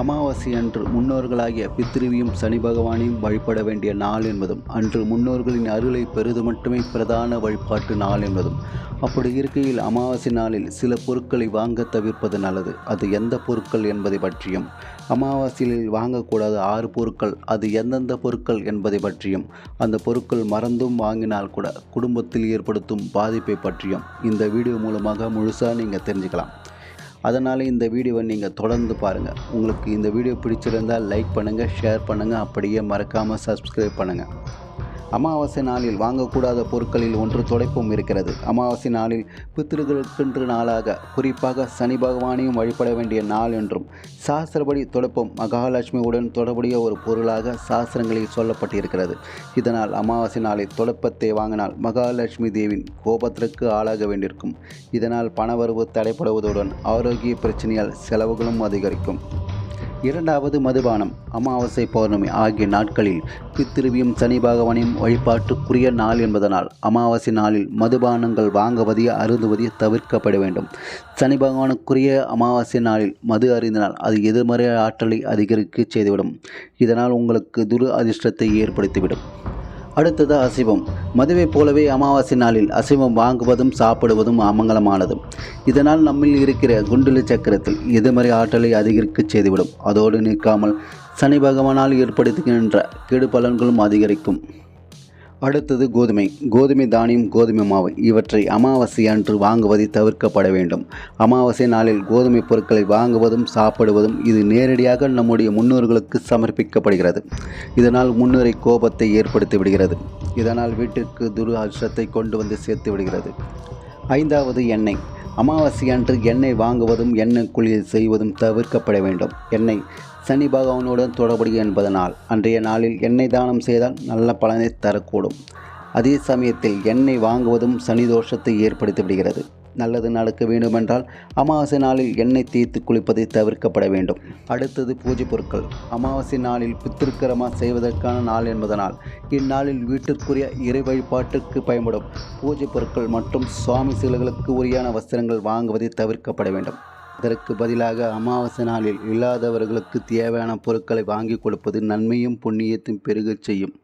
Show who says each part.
Speaker 1: அமாவாசை அன்று முன்னோர்களாகிய பித்ருவியும் சனி பகவானையும் வழிபட வேண்டிய நாள் என்பதும் அன்று முன்னோர்களின் அருளை பெறுது மட்டுமே பிரதான வழிபாட்டு நாள் என்பதும். அப்படி இருக்கையில் அமாவாசை நாளில் சில பொருட்களை வாங்க தவிர்ப்பது நல்லது. அது எந்த பொருட்கள் என்பதை பற்றியும் அமாவாசையில் வாங்கக்கூடாத ஆறு பொருட்கள் அது எந்தெந்த பொருட்கள் என்பதை பற்றியும் அந்த பொருட்கள் மறந்தும் வாங்கினால் கூட குடும்பத்தில் ஏற்படுத்தும் பாதிப்பை பற்றியும் இந்த வீடியோ மூலமாக முழுசாக நீங்கள் தெரிஞ்சுக்கலாம். அதனால் இந்த வீடியோவை நீங்கள் தொடர்ந்து பாருங்கள் உங்களுக்கு இந்த வீடியோ பிடிச்சிருந்தால் லைக் பண்ணுங்கள் ஷேர் பண்ணுங்கள் அப்படியே மறக்காமல் சப்ஸ்கிரைப் பண்ணுங்கள் அமாவாசை நாளில் வாங்கக்கூடாத பொருட்களில் ஒன்று துடைப்பும் இருக்கிறது. அமாவாசை நாளில் பித்திருக்களுக்கென்று நாளாக குறிப்பாக சனி பகவானையும் வழிபட வேண்டிய நாள் என்றும் சாஸ்திரப்படி துடைப்பும் மகாலட்சுமியுடன் தொடர்புடைய ஒரு பொருளாக சாஸ்திரங்களில் சொல்லப்பட்டிருக்கிறது. இதனால் அமாவாசை நாளில் துடைப்பத்தை வாங்கினால் மகாலட்சுமி தேவின் கோபத்திற்கு ஆளாக வேண்டியிருக்கும். இதனால் பணவரவு தடைப்படுவதுடன் ஆரோக்கிய பிரச்சனையால் செலவுகளும் அதிகரிக்கும். இரண்டாவது மதுபானம் அமாவாசை பௌர்ணமி ஆகிய நாட்களில் பித்திருவியும் சனி பகவானையும் வழிபாட்டுக்குரிய நாள் என்பதனால் அமாவாசை நாளில் மதுபானங்கள் வாங்குவதை அருந்துவதை தவிர்க்கப்பட வேண்டும். சனி பகவானுக்குரிய அமாவாசை நாளில் மது அறிந்தனால் அது எதிர்மறை ஆற்றலை அதிகரிக்க செய்துவிடும். இதனால் உங்களுக்கு துரு அதிர்ஷ்டத்தை ஏற்படுத்திவிடும். அடுத்தது அசைவம். மதுவை போலவே அமாவாசை நாளில் அசைவம் வாங்குவதும் சாப்பிடுவதும் அமங்கலமானது. இதனால் நம்மில் இருக்கிற குண்டுலி சக்கரத்தில் எதிர்மறை ஆற்றலை அதிகரிக்கச் செய்துவிடும். அதோடு நிற்காமல் சனி பகவானால் ஏற்படுத்துகின்ற கெடு பலன்களும் அதிகரிக்கும். அடுத்தது கோதுமை. கோதுமை தானியம் கோதுமை மாவு இவற்றை அமாவாசை அன்று வாங்குவதை தவிர்க்கப்பட வேண்டும். அமாவாசை நாளில் கோதுமை பொருட்களை வாங்குவதும் சாப்பிடுவதும் இது நேரடியாக நம்முடைய முன்னோர்களுக்கு சமர்ப்பிக்கப்படுகிறது. இதனால் முன்னோரை கோபத்தை ஏற்படுத்தி விடுகிறது. இதனால் வீட்டிற்கு துரு அதிர்ஷ்டத்தை கொண்டு வந்து சேர்த்து விடுகிறது. ஐந்தாவது எண்ணெய். அமாவாசை அன்று எண்ணெய் வாங்குவதும் எண்ணெய் குளியல் செய்வதும் தவிர்க்கப்பட வேண்டும். எண்ணெய் சனி பகவானுடன் தொடர்புடைய என்பதனால் அன்றைய நாளில் எண்ணெய் தானம் செய்தால் நல்ல பலனை தரக்கூடும். அதே சமயத்தில் எண்ணெய் வாங்குவதும் சனி தோஷத்தை ஏற்படுத்தி விடுகிறது. நல்லது நடக்க வேண்டுமென்றால் அமாவாசை நாளில் எண்ணெய் தேய்த்து குளிப்பதை தவிர்க்கப்பட வேண்டும். அடுத்தது பூஜை பொருட்கள். அமாவாசை நாளில் பித்திருக்கிரமா செய்வதற்கான நாள் என்பதனால் இந்நாளில் வீட்டிற்குரிய இறை வழிபாட்டுக்கு பயன்படும் பூஜை பொருட்கள் மற்றும் சுவாமி சிலைகளுக்கு உரியான வஸ்திரங்கள் வாங்குவதை தவிர்க்கப்பட வேண்டும். அதற்கு பதிலாக அமாவாசை நாளில் இல்லாதவர்களுக்கு தேவையான பொருட்களை வாங்கி கொடுப்பது நன்மையும் புண்ணியத்தையும் பெருகச் செய்யும்.